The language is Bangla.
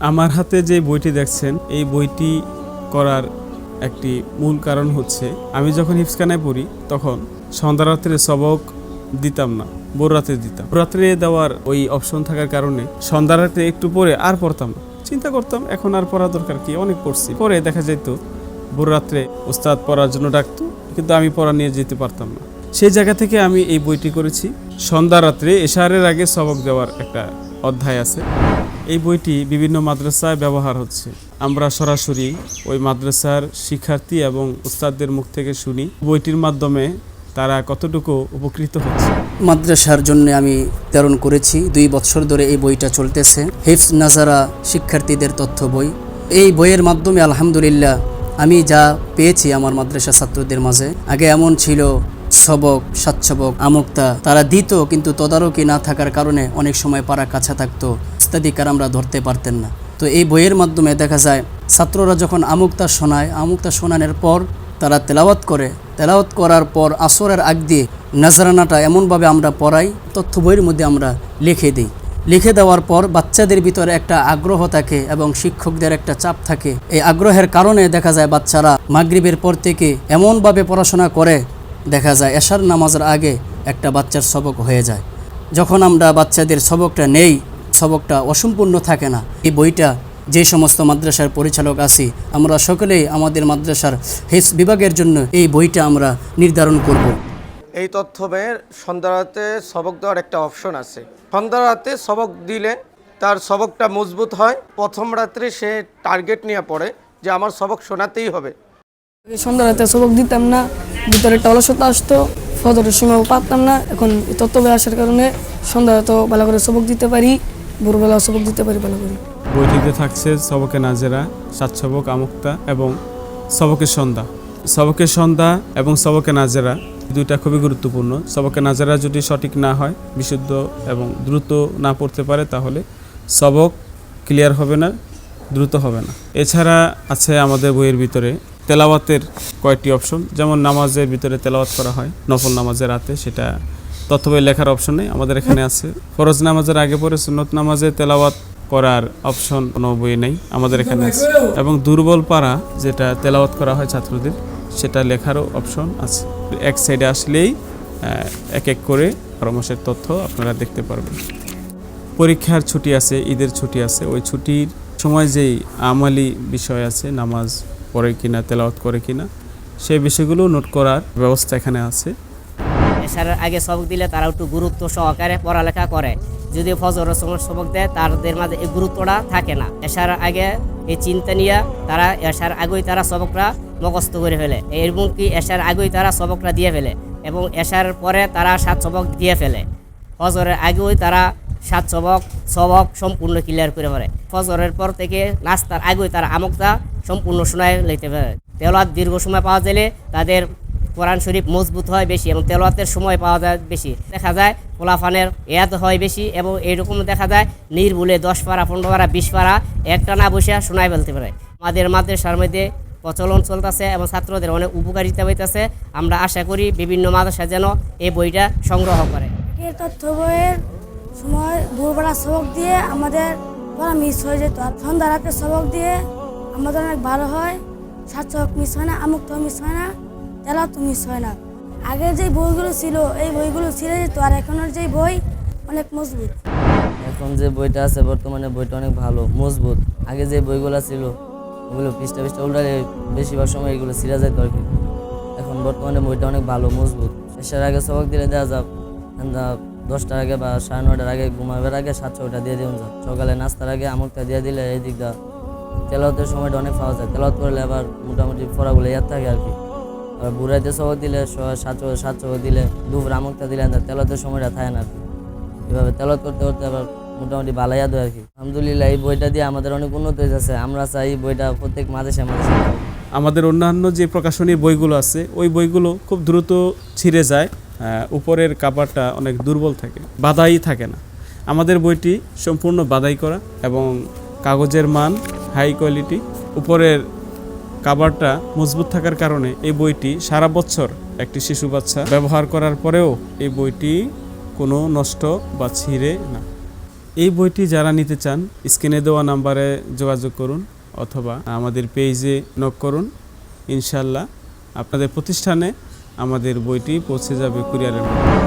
আমার হাতে যে বইটি দেখছেন, এই বইটি করার একটি মূল কারণ হচ্ছে, আমি যখন হিফসখানায় পড়ি, তখন সন্ধ্যা রাত্রে সবক দিতাম না রাতে দিতাম। রাত্রে দেওয়ার ওই অপশন থাকার কারণে সন্ধ্যা রাতে একটু পরে আর পড়তাম না। চিন্তা করতাম, এখন আর পড়া দরকার কি? অনেক পড়ছি। পরে দেখা যেত রাত্রে উস্তাদ পড়ার জন্য ডাকতো, কিন্তু আমি পড়া নিয়ে যেতে পারতাম না। সেই জায়গা থেকে আমি এই বইটি করেছি। সন্ধ্যা রাত্রে এশারের আগে সবক দেওয়ার একটা অধ্যায় আছে। এই বইটি বিভিন্ন মাদ্রাসায় ব্যবহার হচ্ছে। আমরা সরাসরি ওই মাদ্রাসার শিক্ষার্থী এবং উস্তাদদের মুখ থেকে শুনি বইটির মাধ্যমে তারা কতটুকু উপকৃত হচ্ছে। মাদ্রাসার জন্য আমি প্রেরণ করেছি দুই বছর ধরে এই বইটা চলতেছে। হিফস নাজারা শিক্ষার্থীদের তথ্য বই। এই বইয়ের মাধ্যমে আলহামদুলিল্লাহ আমি যা পেয়েছি আমার মাদ্রাসা ছাত্রদের মাঝে। আগে এমন ছিল সবক সাতসবক আমুক্তা। তারা দিত কিন্তু তদারকি না থাকার কারণে অনেক সময় পাড়া কাছা থাকতো। ইত্যাদিকার আমরা ধরতে পারতেন না। তো এই বইয়ের মাধ্যমে দেখা যায়, ছাত্ররা যখন আমুক্তা শোনায় আমুক্তা শোনানোর পর তারা তেলাওয়াত করে। তেলাওয়াত করার পর আসরের আগ দিয়ে নাজরানাটা এমনভাবে আমরা পড়াই, তথ্য বইয়ের মধ্যে আমরা লিখে দিই। লিখে দেওয়ার পর বাচ্চাদের ভিতরে একটা আগ্রহ থাকে এবং শিক্ষকদের একটা চাপ থাকে। এই আগ্রহের কারণে দেখা যায় বাচ্চারা মাগরিবের পর থেকে এমনভাবে পড়াশোনা করে, দেখা যায় এশার নামাজের আগে একটা বাচ্চার সবক হয়ে যায়। যখন আমরা বাচ্চাদের সবকটা নেই সবকটা অসম্পূর্ণ থাকে না। এই বইটা যে সমস্ত মাদ্রাসার পরিচালক আছি আমরা সকলেই আমাদের মাদ্রাসার হেস বিভাগের জন্য এই বইটা আমরা নির্ধারণ করব। এই তথ্য বইয়ের সন্ধ্যা রাতে সবক দেওয়ার একটা অপশন আছে। সন্ধ্যা রাতে সবক দিলে তার সবকটা মজবুত হয় প্রথম রাত্রে সে টার্গেট নিয়ে পড়ে যে আমার সবক শোনাতেই হবে। আগে সন্ধ্যা রাতে সবক দিতাম না ভিতরে একটা অলসতা আসতো ফজরের সময় পারতাম না। এখন এই তত্ত্ব আসার কারণে সন্ধ্যা রাতে ভালো করে সবক দিতে পারি। ভোরবেলা সবক দিতে পারি ভালো করে? বইটিতে থাকছে সবকে নাজেরা, সাত সবক আমুক্তা এবং সবকের সন্ধ্যা। সবকের সন্ধ্যা এবং সবকে নাজেরা দুইটা খুবই গুরুত্বপূর্ণ। সবকে নাজেরা যদি সঠিক না হয়, বিশুদ্ধ এবং দ্রুত না পড়তে পারে, তাহলে সবক ক্লিয়ার হবে না, দ্রুত হবে না। এছাড়া আছে আমাদের বইয়ের ভিতরে তেলাওয়াতের কয়েকটি অপশন, যেমন নামাজের ভিতরে তেলাওয়াত করা হয়, নফল নামাজের রাতে, সেটা তথ্য বই লেখার অপশন নেই। আমাদের এখানে আছে, ফরজ নামাজের আগে পরে সুন্নত নামাজে তেলাওয়াত করার অপশন কোনো বই নেই। আমাদের এখানে আছে। এবং দুর্বল পাড়া যেটা তেলাওয়াত করা হয় ছাত্রদের, সেটা লেখারও অপশন আছে। এক সাইডে আসলেই এক এক করে পরামর্শের তথ্য আপনারা দেখতে পারবেন। পরীক্ষার ছুটি আছে, ঈদের ছুটি আছে। ওই ছুটির সময় যেই আমালি বিষয় আছে, নামাজ পড়ে কিনা, তেলাওয়াত করে কিনা, সেই বিষয়গুলো নোট করার ব্যবস্থা এখানে আছে। এশারের আগে সবক দিলে তারা একটু গুরুত্ব সহকারে পড়ালেখা করে। যদি ফজর সময় সবক দেয়, তাদের মাঝে এই গুরুত্বটা থাকে না। এশার আগে এই চিন্তা নিয়ে তারা এশার আগেই তারা সবকরা মুখস্থ করে ফেলে। এবং কি এশার আগেই তারা সবকরা দিয়ে ফেলে? এবং এশার পরে তারা সাত সবক দিয়ে ফেলে। ফজরের আগেই তারা সাত সবক সবক সম্পূর্ণ ক্লিয়ার করে ফেলে। ফজরের পর থেকে নাস্তার আগেই তারা আমকটা সম্পূর্ণ শোনায় লইতে পারে। তেলাত দীর্ঘ সময় পাওয়া গেলে তাদের কোরআন শরীফ মজবুত হয় বেশি এবং তেলাওয়াতের সময় পাওয়া যায় বেশি। দেখা যায় পোলাফানের এত হয় বেশি এবং এইরকম দেখা যায় নির্ভুলে দশ পারা, পনেরো পারা, বিশ পারা, একটা না বসে শোনায় ফেলতে পারে। আমাদের মাদ্রাসার মধ্যে প্রচলন চলতেছে এবং ছাত্রদের অনেক উপকারিতা হইতেছে। আমরা আশা করি বিভিন্ন মাদ্রাসা যেন এই বইটা সংগ্রহ করে। এর তথ্য বইয়ের সময় ভোরবেলা সবক দিয়ে আমাদের পড়া মিস হয়ে যেত। আর সন্ধ্যা রাতে সবক দিয়ে আমাদের অনেক ভালো হয়। সবক মিস হয় না আমুক মিস হয় না। তেলা মিস হয় না। আগের যে বইগুলো ছিল, এই বইগুলো ছিঁড়ে যেত আর এখনের যে বই অনেক মজবুত। এখন যে বইটা আছে, বর্তমানে বইটা অনেক ভালো, মজবুত। আগে যে বইগুলো ছিল, ওগুলো পৃষ্ঠা পৃষ্ঠা উল্টালে বেশিরভাগ সময় এগুলো ছিঁড়া যেত আর এখন বর্তমানে বইটা অনেক ভালো, মজবুত। শেষের আগে সবক দিলে দেওয়া যাক দশটার আগে বা সাড়ে নটার আগে ঘুমাবার আগে সাত ছটা দিয়ে দিন যাক সকালে নাস্তার আগে আমুকটা দিয়ে দিলে এই দিকটা তেলাওতের সময়টা অনেক পাওয়া যায়। তেলাওত করলে আবার মোটামুটি পড়াগুলো ইয়াদ থাকে আর কি। বুড়াইতে সহ দিলে, স- সাত চোখ দিলে, দুপুর আমুকটা দিলে তেলাওতের সময়টা থাকে না এভাবে তেলত করতে করতে আবার মোটামুটি ভালাই আদো আর কি। আলহামদুলিল্লাহ, এই বইটা দিয়ে আমাদের অনেক উন্নত হয়েছে আমরা চাই এই বইটা প্রত্যেক মাদ্রাসা মাদ্রাসা আমাদের অন্যান্য যে প্রকাশনীর বইগুলো আছে, ওই বইগুলো খুব দ্রুত ছিঁড়ে যায় উপরের কাপড়টা অনেক দুর্বল থাকে, বাধাই থাকে না। আমাদের বইটি সম্পূর্ণ বাধাই করা এবং কাগজের মান হাই কোয়ালিটি উপরের কাভারটা মজবুত থাকার কারণে এই বইটি সারা বছর একটি শিশু বাচ্চা ব্যবহার করার পরেও এই বইটি কোনো নষ্ট বা ছিঁড়ে না। এই বইটি যারা নিতে চান, স্ক্রিনে দেওয়া নাম্বারে যোগাযোগ করুন অথবা আমাদের পেজে নক করুন। ইনশাল্লাহ আপনাদের প্রতিষ্ঠানে আমাদের বইটি পৌঁছে যাবে কুরিয়ারের মাধ্যমে।